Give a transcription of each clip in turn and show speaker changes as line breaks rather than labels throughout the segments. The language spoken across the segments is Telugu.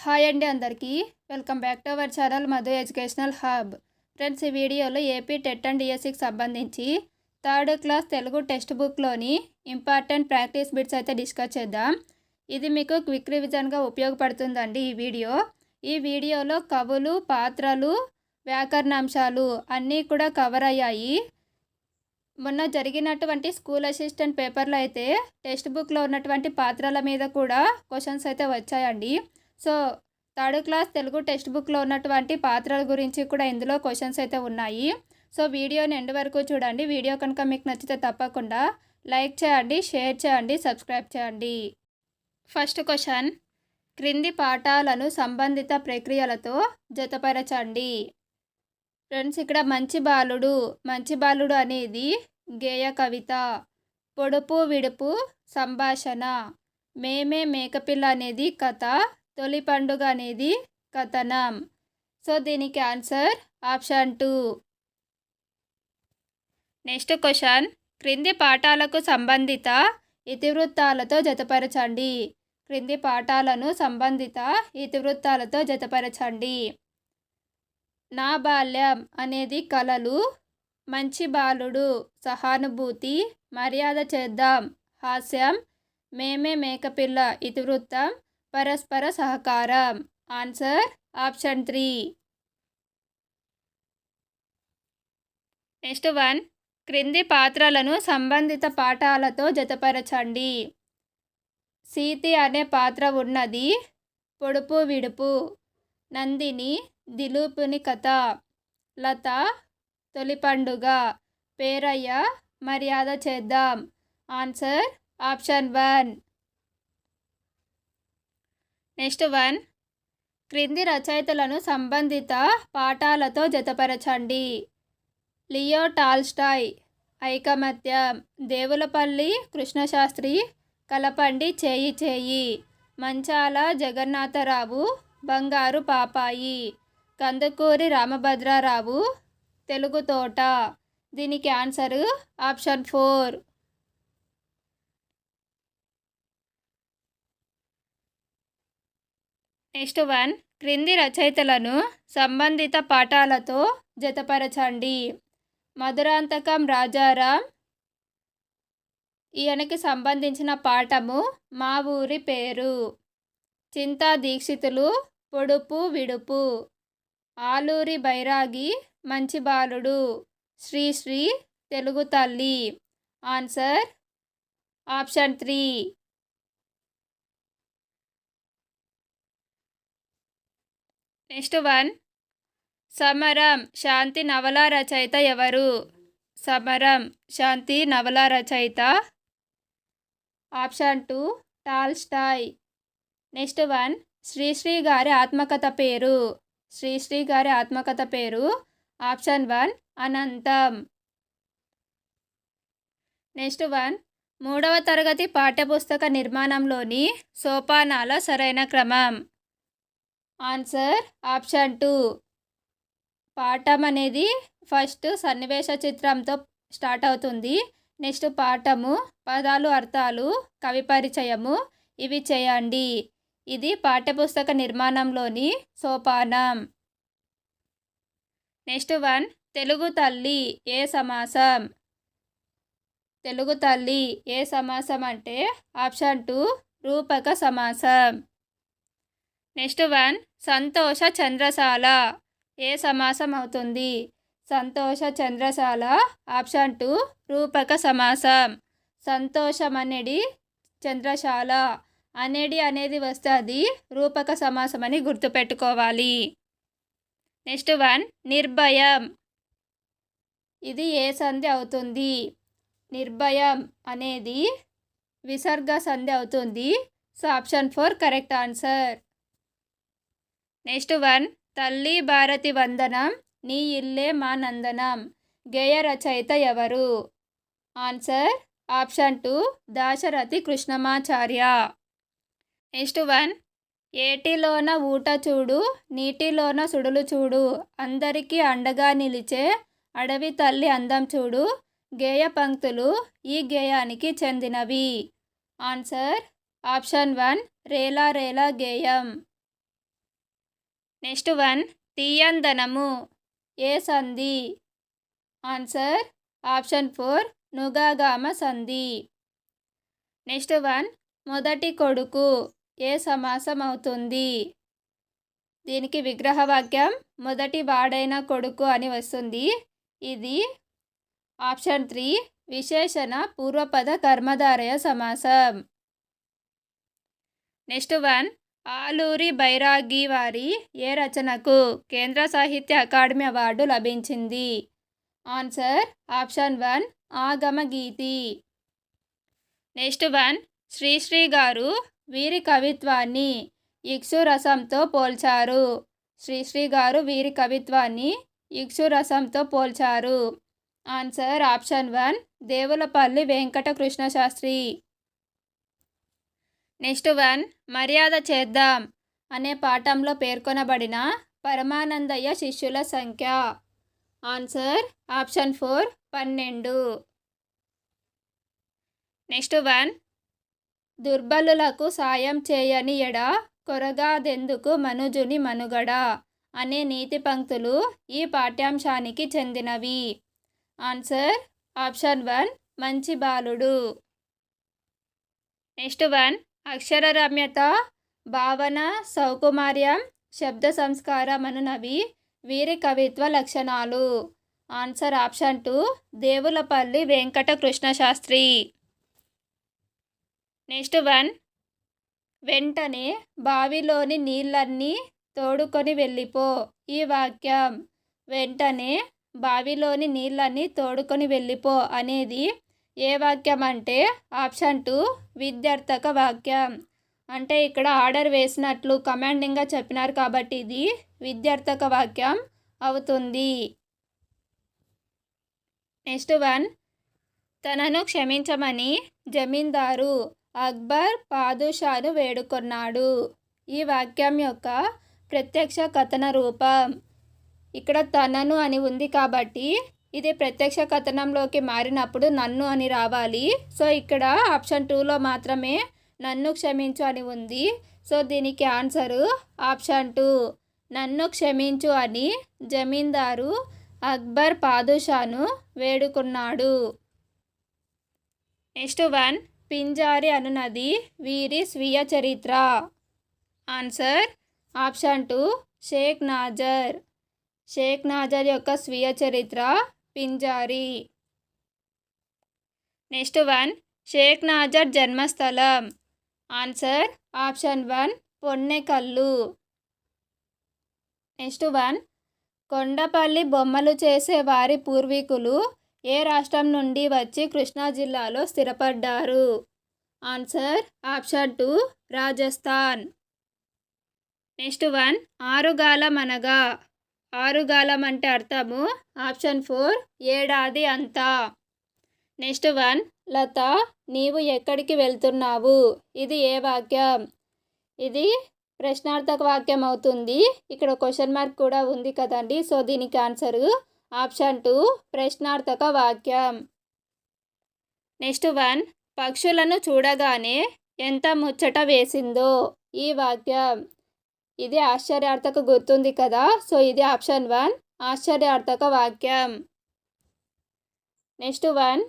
హాయ్ అండి అందరికీ. Welcome back to our channel Madhu educational hub. Friends ఈ వీడియోలో ఏపీ టెట్ అండ్ డిఎస్సికి సంబంధించి థర్డ్ క్లాస్ తెలుగు టెక్స్ట్ బుక్లోని ఇంపార్టెంట్ ప్రాక్టీస్ బిట్స్ అయితే డిస్కస్ చేద్దాం. ఇది మీకు క్విక్ రివిజన్గా ఉపయోగపడుతుందండి ఈ వీడియో. ఈ వీడియోలో కవులు పాత్రలు వ్యాకరణాంశాలు అన్నీ కూడా కవర్ అయ్యాయి. మొన్న జరిగినటువంటి స్కూల్ అసిస్టెంట్ పేపర్లో అయితే టెక్స్ట్ బుక్లో ఉన్నటువంటి పాత్రల మీద కూడా క్వశ్చన్స్ అయితే వచ్చాయండి. So third class Telugu text బుక్లో ఉన్నటువంటి పాత్రల గురించి కూడా ఇందులో క్వశ్చన్స్ అయితే ఉన్నాయి. సో వీడియోని ఎండ్ వరకు చూడండి. వీడియో కనుక మీకు నచ్చితే తప్పకుండా లైక్ చేయండి షేర్ చేయండి సబ్స్క్రైబ్ చేయండి. First question. క్రింది పాఠాలను సంబంధిత ప్రక్రియలతో జతపరచండి. ఫ్రెండ్స్ ఇక్కడ మంచి బాలుడు మంచి బాలుడు అనేది గేయ కవిత పొడుపు విడుపు సంభాషణ మేమే మేకపిల్ల అనేది కథ తొలి పండుగ అనేది కథనం. సో దీనికి answer option two. Next question. క్రింది పాఠాలకు సంబంధిత ఇతివృత్తాలతో జతపరచండి. క్రింది పాఠాలను సంబంధిత ఇతివృత్తాలతో జతపరచండి. నా బాల్యం అనేది కళలు మంచి బాలుడు సహానుభూతి మర్యాద చేద్దాం హాస్యం మేమే మేకపిల్ల ఇతివృత్తం పరస్పర సహకారం. Answer option three. Next one. క్రింది పాత్రలను సంబంధిత పాఠాలతో జతపరచండి. సీతి అనే పాత్ర ఉన్నది. పొడుపు విడుపు. నందిని దిలూపుని కథ. లత తొలి పండుగ. పేరయ్య మర్యాద చేద్దాం. Answer option one. Next one. క్రింది రచయితలను సంబంధిత పాఠాలతో జతపరచండి. లియో టాల్స్టాయ్ ఐకమత్యం దేవులపల్లి కృష్ణశాస్త్రి కలపండి చేయి చేయి మంచాల జగన్నాథరావు బంగారు పాపాయి కందుకూరి రామభద్రారావు తెలుగు తోట. దీనికి answer option four. Next one క్రింది రచయితలను సంబంధిత పాఠాలతో జతపరచండి. మధురాంతకం రాజారాం ఈయనకి సంబంధించిన పాఠము మా ఊరి పేరు. చింతా దీక్షితులు పొడుపు విడుపు. ఆలూరి బైరాగి మంచి బాలుడు. శ్రీశ్రీ తెలుగు తల్లి. Answer option three. Next one. సమరం శాంతి నవల రచయిత ఎవరు? సమరం శాంతి నవల రచయిత. Option two Tolstoy. Next one Sri Sri గారి ఆత్మకథ పేరు. శ్రీశ్రీ గారి ఆత్మకథ పేరు. ఆప్షన్ వన్ అనంతం. నెక్స్ట్ వన్ మూడవ తరగతి పాఠ్యపుస్తక నిర్మాణంలోని సోపానాల సరైన క్రమం. Answer option two. పాఠం అనేది ఫస్ట్ సన్నివేశ చిత్రంతో స్టార్ట్ అవుతుంది. నెక్స్ట్ పాఠము పదాలు అర్థాలు కవి పరిచయము. ఇవి చేయండి. ఇది పాఠ్యపుస్తక నిర్మాణంలోని సోపానం. నెక్స్ట్ వన్ తెలుగు తల్లి ఏ సమాసం? తెలుగు తల్లి ఏ సమాసం అంటే ఆప్షన్ టూ రూపక సమాసం. నెక్స్ట్ వన్ సంతోష చంద్రశాల. ఏ సమాసం అవుతుంది? సంతోష చంద్రశాల ఆప్షన్ టూ రూపక సమాసం. సంతోషం అనేది చంద్రశాల. అనేది అనేది వస్తే అది రూపక సమాసం అని గుర్తుపెట్టుకోవాలి. నెక్స్ట్ వన్ నిర్భయం. ఇది ఏ సంధి అవుతుంది? నిర్భయం అనేది విసర్గ సంధి అవుతుంది. So option four correct answer. Next one తల్లి భారతి వందనం నీ ఇల్లే మా నందనం. గేయ రచయిత ఎవరు? Answer option two Dasarathi Krishnamacharya. Next one ఏటిలోన ఊట చూడు నీటిలోన సుడులు చూడు అందరికీ అండగా నిలిచే అడవి తల్లి అందం చూడు గేయ పంక్తులు ఈ గేయానికి చెందినవి. ఆన్సర్ ఆప్షన్ వన్ రేలా రేలా గేయం. నెక్స్ట్ వన్ తీయందనము ఏ సంధి? ఆన్సర్ ఆప్షన్ ఫోర్ నుగాగామ సంధి. నెక్స్ట్ వన్ మొదటి కొడుకు ఏ సమాసం అవుతుంది దీనికి విగ్రహవాక్యం మొదటి వాడైన కొడుకు అని వస్తుంది. ఇది ఆప్షన్ త్రీ విశేషణ పూర్వపద కర్మధారయ సమాసం. నెక్స్ట్ వన్ ఆలూరి బైరాగి వారి ఏ రచనకు కేంద్ర సాహిత్య అకాడమీ అవార్డు లభించింది? Answer option one Agama Geethi. Next one Sri Sri గారు వీరి కవిత్వాన్ని ఇక్షు రసంతో పోల్చారు. శ్రీశ్రీ గారు వీరి కవిత్వాన్ని ఇక్షు రసంతో పోల్చారు. Answer option one Devulapalli Venkata Krishna Sastri next one మర్యాద చేద్దాం అనే పాఠంలో పేర్కొనబడిన పరమానందయ్య శిష్యుల సంఖ్య. ఆన్సర్ ఆప్షన్ ఫోర్ పన్నెండు. నెక్స్ట్ వన్ దుర్బలులకు సాయం చేయని ఎడ కొరగాదెందుకు మనుజుని మనుగడ అనే నీతి పంక్తులు ఈ పాఠ్యాంశానికి చెందినవి. ఆన్సర్ ఆప్షన్ వన్ మంచి బాలుడు. నెక్స్ట్ వన్ అక్షరరమ్యత భావన సౌకుమార్యం శబ్ద సంస్కారం అనునవి వీరి కవిత్వ లక్షణాలు. Answer option two Devulapalli Venkata Krishna Sastri next one వెంటనే బావిలోని నీళ్ళన్నీ తోడుకొని వెళ్ళిపో ఈ వాక్యం. వెంటనే బావిలోని నీళ్ళన్నీ తోడుకొని వెళ్ళిపో అనేది ఏ వాక్యం అంటే ఆప్షన్ టూ విద్యార్థక వాక్యం. అంటే ఇక్కడ ఆర్డర్ వేసినట్లు కమాండింగ్గా చెప్పినారు కాబట్టి ఇది విద్యార్థక వాక్యం అవుతుంది. నెక్స్ట్ వన్ తనను క్షమించమని జమీందారు అక్బర్ పాదుషాను వేడుకొన్నాడు. ఈ వాక్యం యొక్క ప్రత్యక్ష కథన రూపం. ఇక్కడ తనను అని ఉంది కాబట్టి ఇది ప్రత్యక్ష కథనంలోకి మారినప్పుడు నన్ను అని రావాలి. సో ఇక్కడ ఆప్షన్ టూలో మాత్రమే నన్ను క్షమించు అని ఉంది. సో దీనికి ఆన్సరు ఆప్షన్ టూ. నన్ను క్షమించు అని జమీందారు అక్బర్ పాదుషాను వేడుకున్నాడు. Next one. పింజారి అనునది వీరి స్వీయ చరిత్ర. Answer option two. Shaik Nazar. Shaik Nazar యొక్క స్వీయ చరిత్ర. పింజారి. నెక్స్ట్ వన్ షేక్ నాజర్ జన్మస్థలం. Answer option one Ponnekallu. Next one Kondapalli బొమ్మలు చేసే వారి పూర్వీకులు ఏ రాష్ట్రం నుండి వచ్చి కృష్ణా జిల్లాలో స్థిరపడ్డారు? Answer option two Rajasthan. Next one ఆరుగాలం అనగా ఆరుగాలం అంటే అర్థము. ఆప్షన్ ఫోర్ ఏడాది అంతా. నెక్స్ట్ వన్ లత నీవు ఎక్కడికి వెళ్తున్నావు? ఇది ఏ వాక్యం? ఇది ప్రశ్నార్థక వాక్యం అవుతుంది. ఇక్కడ క్వశ్చన్ మార్క్ కూడా ఉంది కదండి సో దీనికి ఆన్సరు ఆప్షన్ టూ ప్రశ్నార్థక వాక్యం. నెక్స్ట్ వన్ పక్షులను చూడగానే ఎంత ముచ్చట వేసిందో ఈ వాక్యం. ఇది ఆశ్చర్యార్థక గుర్తుంది కదా? సో ఇది ఆప్షన్ వన్ ఆశ్చర్యార్థక వాక్యం. నెక్స్ట్ వన్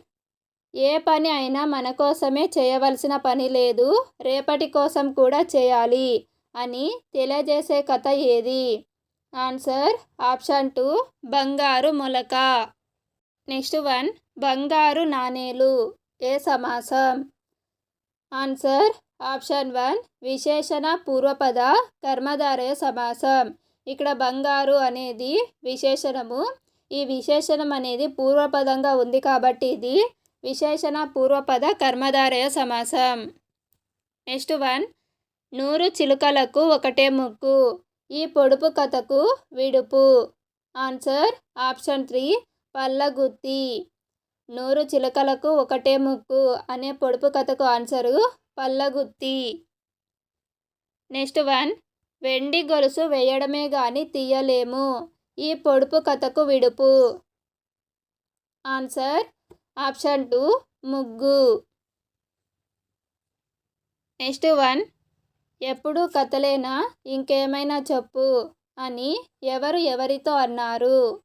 ఏ పని అయినా మన కోసమే చేయవలసిన పని లేదు రేపటి కోసం కూడా చేయాలి అని తెలియజేసే కథ ఏది? ఆన్సర్ ఆప్షన్ టూ బంగారు మొలక. నెక్స్ట్ వన్ బంగారు నాణేలు. ఏ సమాసం? ఆన్సర్ ఆప్షన్ వన్ విశేషణ పూర్వపద కర్మధారయ సమాసం. ఇక్కడ బంగారు అనేది విశేషణము. ఈ విశేషణం అనేది పూర్వపదంగా ఉంది కాబట్టి ఇది విశేషణ పూర్వపద కర్మధారయ సమాసం. నెక్స్ట్ వన్ నూరు చిలుకలకు ఒకటే ముక్కు. ఈ పొడుపు కథకు విడుపు. ఆన్సర్ ఆప్షన్ త్రీ పల్లగుత్తి. నూరు చిలుకలకు ఒకటే ముక్కు అనే పొడుపు కథకు ఆన్సరు పల్లగుత్తి. Next one. వెండి గొలుసు వేయడమే కానీ తీయలేము. ఈ పొడుపు కథకు విడుపు. ఆన్సర్. Option two. ముగ్గు. Next one. ఎప్పుడు కథలేనా? ఇంకేమైనా చెప్పు. అని ఎవరు ఎవరితో అన్నారు?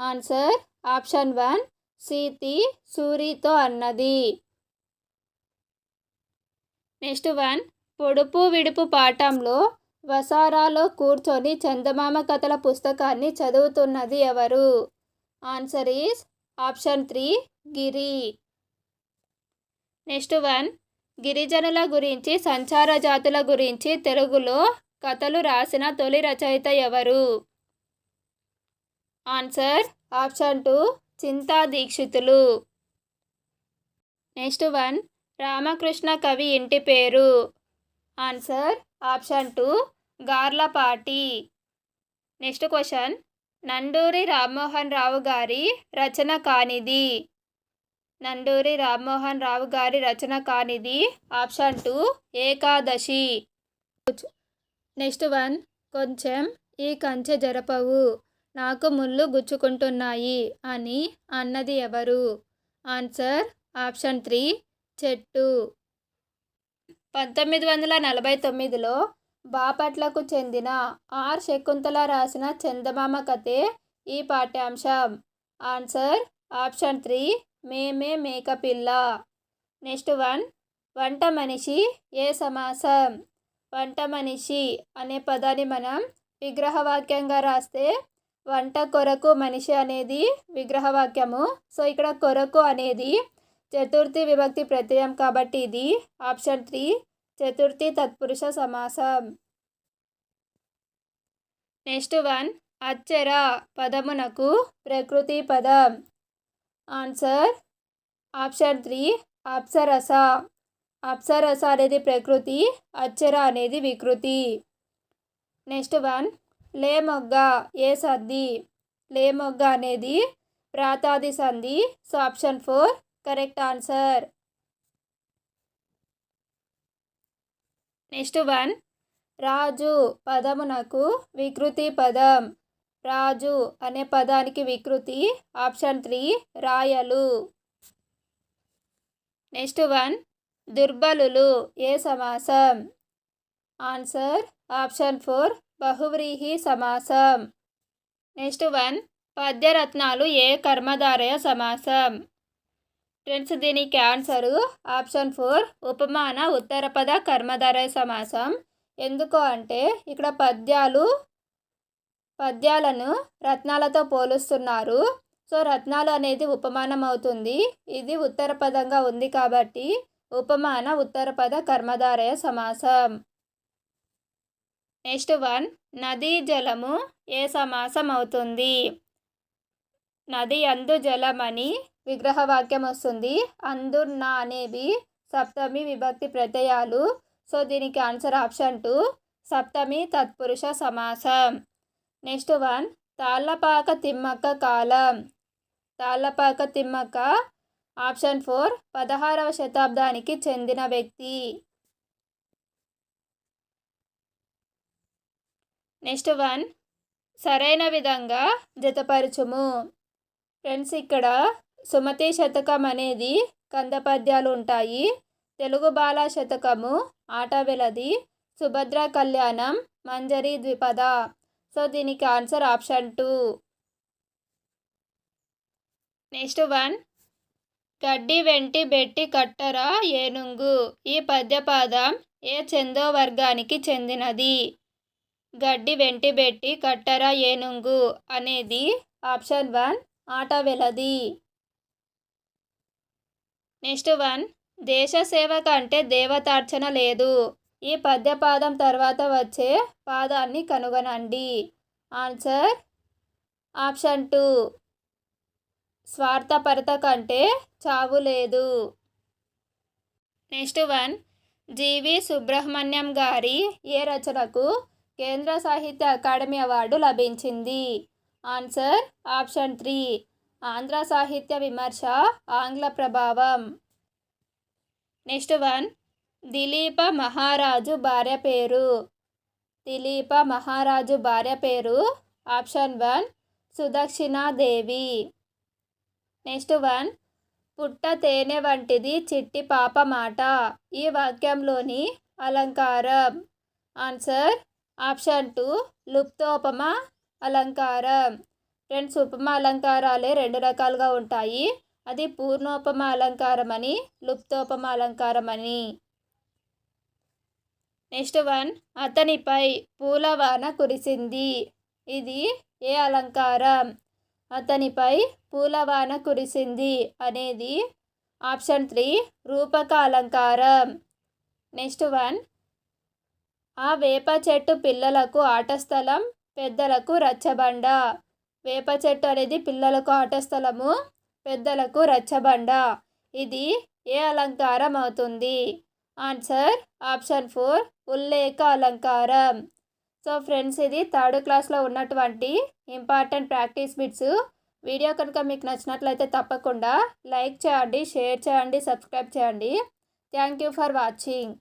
ఆన్సర్. Option one. సీతి సూరితో అన్నది. నెక్స్ట్ వన్ పొడుపు విడుపు పాఠంలో వసారాలో కూర్చొని చందమామ కథల పుస్తకాన్ని చదువుతున్నది ఎవరు? Answer is option three Giri. Next one గిరిజనుల గురించి సంచార జాతుల గురించి తెలుగులో కథలు రాసిన తొలి రచయిత ఎవరు? Answer option two Chinta Deekshitulu. Next one Ramakrishna కవి ఇంటి పేరు. Answer option two Garlapati. Next question Nanduri Rammohan Rao గారి రచన కానిది. నండూరి రామ్మోహన్ రావు గారి రచన కానిది. Option two Ekadashi. Next one కొంచెం ఈ కంచె జరపవు నాకు ముళ్ళు గుచ్చుకుంటున్నాయి అని అన్నది ఎవరు? ఆన్సర్ ఆప్షన్ త్రీ చెట్టు. పంతొమ్మిది వందల నలభై తొమ్మిదిలో బాపట్లకు చెందిన ఆర్. శకుంతల రాసిన చందమామ కథే ఈ పాఠ్యాంశం. ఆన్సర్ ఆప్షన్ త్రీ మేమే మేకపిల్ల నెక్స్ట్ వన్ వంట మనిషి ఏ సమాసం? వంట మనిషి అనే పదాన్ని మనం విగ్రహవాక్యంగా రాస్తే వంట కొరకు మనిషి అనేది విగ్రహవాక్యము. సో ఇక్కడ కొరకు అనేది చతుర్థి విభక్తి ప్రత్యయం కాబట్టి ఇది ఆప్షన్ త్రీ చతుర్థి తత్పురుష సమాసం. నెక్స్ట్ వన్ అచ్చర పదమునకు ప్రకృతి పదం. ఆన్సర్ ఆప్షన్ త్రీ అప్సరస. అప్సరస అనేది ప్రకృతి అచ్చర అనేది వికృతి. నెక్స్ట్ వన్ లే మొగ్గ ఏ సంధి? లే మొగ్గ అనేది ప్రాతాది సంధి so option four correct answer. Next one. రాజు పదమునకు వికృతి పదం. రాజు అనే పదానికి వికృతి ఆప్షన్ త్రీ రాయలు. Next one. దుర్బలులు ఏ సమాసం? ఆన్సర్ ఆప్షన్ ఫోర్ బహువ్రీహి సమాసం. Next one. పద్యరత్నాలు ఏ కర్మధారయ సమాసం? ఫ్రెండ్స్ దీనికి ఆన్సరు ఆప్షన్ ఫోర్ ఉపమాన ఉత్తరపద కర్మధారయ సమాసం. ఎందుకు అంటే ఇక్కడ పద్యాలు పద్యాలను రత్నాలతో పోలుస్తున్నారు. సో రత్నాలు అనేది ఉపమానం అవుతుంది ఇది ఉత్తర పదంగా ఉంది కాబట్టి ఉపమాన ఉత్తరపద కర్మధారయ సమాసం. నెక్స్ట్ వన్ నదీ జలము ఏ సమాసం అవుతుంది నది అందు జలమని విగ్రహవాక్యం వస్తుంది. అందున్న అనేవి సప్తమి విభక్తి ప్రత్యయాలు. సో దీనికి ఆన్సర్ ఆప్షన్ టూ సప్తమి తత్పురుష సమాసం. నెక్స్ట్ వన్ తాళ్ళపాక తిమ్మక్క కాలం. తాళ్ళపాక తిమ్మక్క ఆప్షన్ ఫోర్ పదహారవ శతాబ్దానికి చెందిన వ్యక్తి. నెక్స్ట్ వన్ సరైన విధంగా జతపరచుము. ఫ్రెండ్స్ ఇక్కడ సుమతి శతకం అనేది కంద పద్యాలు ఉంటాయి తెలుగు బాల శతకము ఆట వెలది సుభద్ర కళ్యాణం మంజరి ద్విపద. సో దీనికి answer option two. Next one. గడ్డి వెంటి బెట్టి కట్టరా ఏనుంగు. ఈ పద్యపాదం ఏ చందో వర్గానికి చెందినది? గడ్డి వెంటి బెట్టి కట్టరా ఏనుంగు అనేది ఆప్షన్ వన్ ఆట వెలది నెక్స్ట్ వన్ దేశ సేవ కంటే దేవతార్చన లేదు. ఈ పద్యపాదం తర్వాత వచ్చే పాదాన్ని కనుగొనండి. ఆన్సర్? Option two. స్వార్థపరత కంటే చావు లేదు. నెక్స్ట్ వన్ జీవి సుబ్రహ్మణ్యం గారి ఏ రచనకు కేంద్ర సాహిత్య అకాడమీ అవార్డు లభించింది? ఆన్సర్? Option three. ఆంధ్ర సాహిత్య విమర్శ ఆంగ్ల ప్రభావం. నెక్స్ట్ వన్ దిలీప మహారాజు భార్య పేరు. దిలీప మహారాజు భార్య పేరు. Option one Sudakshinadevi next one పుట్ట తేనె వంటిది చిట్టి పాప మాట. ఈ వాక్యంలోని అలంకారం. ఆన్సర్ ఆప్షన్ టూ లుప్తోపమ అలంకారం. ఫ్రెండ్స్ ఉపమ అలంకారాలే రెండు రకాలుగా ఉంటాయి. అది పూర్ణోపమ అలంకారం అని లుప్తోపమ అలంకారం అని నెక్స్ట్ వన్ అతనిపై పూలవాన కురిసింది. ఇది ఏ అలంకారం? అతనిపై పూలవాన కురిసింది అనేది ఆప్షన్ త్రీ రూపక అలంకారం నెక్స్ట్ వన్ ఆ వేప చెట్టు పిల్లలకు ఆట స్థలం పెద్దలకు రచ్చబండ. వేప చెట్టు అనేది పిల్లలకు ఆట స్థలము పెద్దలకు రచ్చబండ. ఇది ఏ అలంకారం అవుతుంది? ఆన్సర్ ఆప్షన్ ఫోర్ ఉల్లేఖ అలంకారం. సో ఫ్రెండ్స్ ఇది థర్డ్ క్లాస్లో ఉన్నటువంటి ఇంపార్టెంట్ ప్రాక్టీస్ బిట్స్. వీడియో కనుక మీకు నచ్చినట్లయితే తప్పకుండా లైక్ చేయండి షేర్ చేయండి సబ్స్క్రైబ్ చేయండి. Thank you for watching.